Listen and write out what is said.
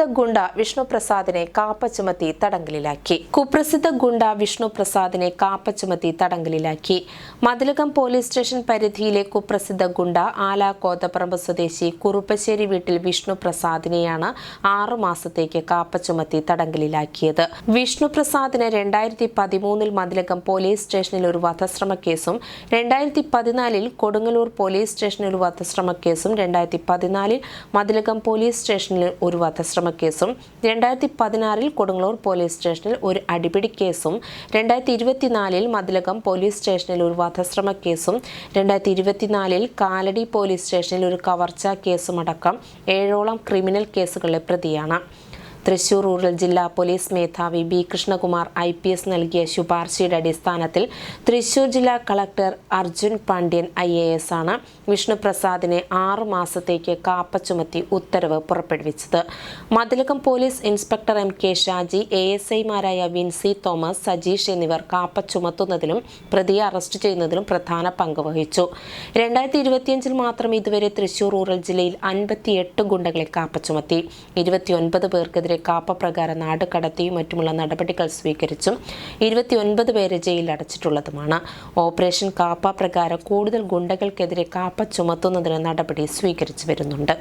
ഗുണ്ട വിഷ്ണു പ്രസാദിനെ കാപ്പ ചുമത്തി തടങ്കലിലാക്കി. കുപ്രസിദ്ധ ഗുണ്ട വിഷ്ണു പ്രസാദിനെ കാപ്പ ചുമത്തി തടങ്കലിലാക്കി. മതിലകം പോലീസ് സ്റ്റേഷൻ പരിധിയിലെ കുപ്രസിദ്ധ ഗുണ്ട ആല കോതപ്പറമ്പ് സ്വദേശി കുറുപ്പശ്ശേരി വീട്ടിൽ വിഷ്ണു പ്രസാദിനെയാണ് ആറു മാസത്തേക്ക് കാപ്പ ചുമത്തി തടങ്കലിലാക്കിയത്. വിഷ്ണു പ്രസാദിന് രണ്ടായിരത്തി പതിമൂന്നിൽ മതിലകം പോലീസ് സ്റ്റേഷനിൽ ഒരു വധശ്രമ കേസും രണ്ടായിരത്തി പതിനാലിൽ കൊടുങ്ങല്ലൂർ പോലീസ് സ്റ്റേഷനിൽ ഒരു വധശ്രമ കേസും രണ്ടായിരത്തി പതിനാലിൽ മതിലകം പോലീസ് സ്റ്റേഷനിൽ ഒരു വധശ്രമ കേസും രണ്ടായിരത്തി പതിനാറിൽ കൊടുങ്ങല്ലൂർ പോലീസ് സ്റ്റേഷനിൽ ഒരു അടിപിടി കേസും രണ്ടായിരത്തി ഇരുപത്തിനാലിൽ മതിലകം പോലീസ് സ്റ്റേഷനിൽ ഒരു വധശ്രമ കേസും രണ്ടായിരത്തി ഇരുപത്തിനാലിൽ കാലടി പോലീസ് സ്റ്റേഷനിൽ ഒരു കവർച്ചാ കേസുമടക്കം ഏഴോളം ക്രിമിനൽ കേസുകളിലെ പ്രതിയാണ്. തൃശൂർ റൂറൽ ജില്ലാ പോലീസ് മേധാവി B Krishnakumar I P S നൽകിയ ശുപാർശയുടെ അടിസ്ഥാനത്തിൽ തൃശൂർ ജില്ലാ collector Arjun Pandian I A S ആണ് വിഷ്ണുപ്രസാദിനെ ആറു മാസത്തേക്ക് കാപ്പ ചുമത്തി ഉത്തരവ് പുറപ്പെടുവിച്ചത്. Mathilakam police inspector M K Shaji A S ഐമാരായ വിൻസി തോമസ് സജീഷ് എന്നിവർ കാപ്പ ചുമത്തുന്നതിലും പ്രതിയെ അറസ്റ്റ് ചെയ്യുന്നതിലും പ്രധാന പങ്ക് വഹിച്ചു. രണ്ടായിരത്തി ഇരുപത്തിയഞ്ചിൽ മാത്രം ഇതുവരെ തൃശൂർ റൂറൽ ജില്ലയിൽ അൻപത്തിയെട്ട് ഗുണ്ടകളെ കാപ്പ ചുമത്തി. ഇരുപത്തിയൊൻപത് പേർക്കെതിരെ കാപ്പ പ്രകാരം നാട് കടത്തിയും മറ്റുമുള്ള നടപടികൾ സ്വീകരിച്ചും ഇരുപത്തിയൊൻപത് പേരെ ജയിലിൽ അടച്ചിട്ടുള്ളതുമാണ്. ഓപ്പറേഷൻ കാപ്പ പ്രകാരം കൂടുതൽ ഗുണ്ടകൾക്കെതിരെ കാപ്പ ചുമത്തുന്നതിന് നടപടി സ്വീകരിച്ചു വരുന്നുണ്ട്.